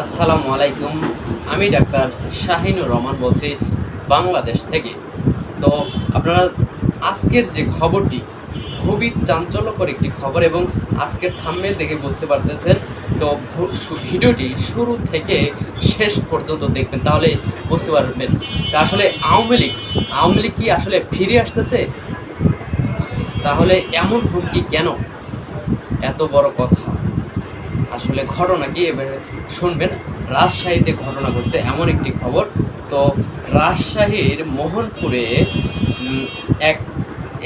আসসালামু আলাইকুম। আমি ডাক্তার শাহিনুর রহমান বলছি বাংলাদেশ থেকে। তো আপনারা আজকের যে খবরটি, খুবই চাঞ্চল্যকর একটি খবর এবং আজকের থাম্বেল দেখে বুঝতে পারতেছেন। তো ভিডিওটি শুরু থেকে শেষ পর্যন্ত দেখবেন, তাহলে বুঝতে পারবেন। তা আসলে আওয়ামী লীগ আওয়ামী লীগ কি আসলে ফিরে আসতেছে? তাহলে এমন হুমকি কেন? এত বড় কথা। আসলে ঘটনা কি? এবারে শুনবেন, রাজশাহীতে ঘটনা ঘটছে এমন একটি খবর। তো রাজশাহীর মোহনপুরে এক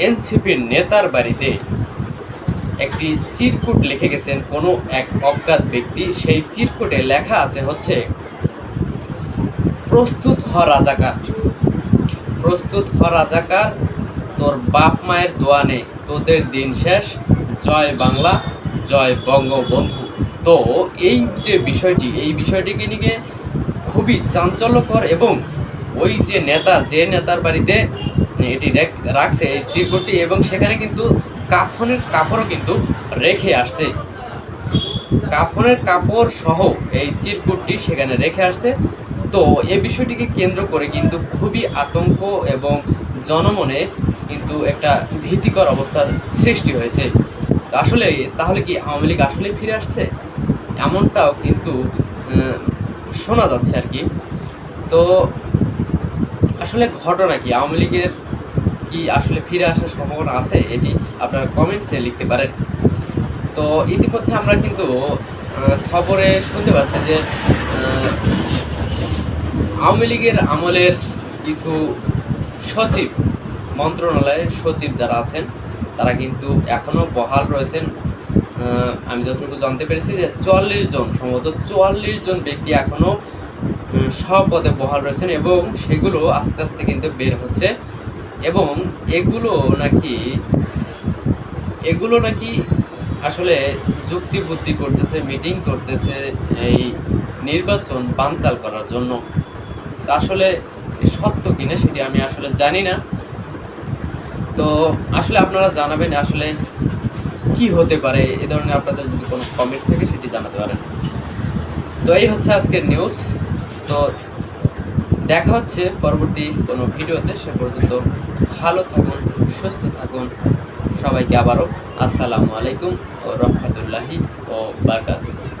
এনসিপির নেতার বাড়িতে একটি চিরকুট লিখে গেছেন কোনো এক অজ্ঞাত ব্যক্তি। সেই চিরকুটে লেখা আছে হচ্ছে, প্রস্তুত হ রাজাকার, প্রস্তুত হ রাজাকার, তোর বাপ মায়ের দোয়া নেই তোদের দিন শেষ, জয় বাংলা, জয় বঙ্গবন্ধু। তো এই যে বিষয়টি, এই বিষয়টিকে নিয়ে খুবই চাঞ্চল্যকর এবং ওই যে নেতার যে নেতার বাড়িতে এটি রাখছে এই চিরকুটটি এবং সেখানে কিন্তু কাফনের কাপড়ও কিন্তু রেখে আসছে। কাফনের কাপড় সহ এই চিরকুটটি সেখানে রেখে আসছে। তো এই বিষয়টিকে কেন্দ্র করে কিন্তু খুবই আতঙ্ক এবং জনমনে কিন্তু একটা ভীতিকর অবস্থার সৃষ্টি হয়েছে। আসলে তাহলে কি আওয়ামী লীগ আসলে ফিরে আসছে? এমনটাও কিন্তু শোনা যাচ্ছে আর কি। তো আসলে ঘটনা কি? আওয়ামী লীগের কি আসলে ফিরে আসার সম্ভাবনা আছে? এটি আপনারা কমেন্টসে লিখতে পারেন। তো ইতিমধ্যে আমরা কিন্তু খবরে শুনতে পাচ্ছি যে আওয়ামী লীগের আমলের কিছু সচিব, মন্ত্রণালয়ের সচিব যারা আছেন তারা কিন্তু এখনও বহাল রয়েছেন। আমি যতটুকু জানতে পেরেছি যে চুয়াল্লিশ জন সম্ভবত চুয়াল্লিশ জন ব্যক্তি এখনও উম, সপদে বহাল রয়েছেন এবং সেগুলো আস্তে আস্তে কিন্তু বের হচ্ছে এবং এগুলো নাকি এগুলো নাকি আসলে যুক্তি বুদ্ধি করতেছে মিটিং করতেছে এই নির্বাচন বানচাল করার জন্য। আসলে সত্য কিনা সেটি আমি আসলে জানি না। তো আসলে আপনারা জানাবেন আসলে কি হতে পারে, এ ধরনের আপনাদের যদি কোনো কমেন্ট থাকে সেটি জানাতে পারেন। তো এই হচ্ছে আজকের নিউজ তো দেখা হচ্ছে পরবর্তী কোনো ভিডিওতে। সে পর্যন্ত ভালো থাকুন, সুস্থ থাকুন। সবাইকে আবারও আসসালামু আলাইকুম ও রহমতুল্লাহি ও বারকাতুহ।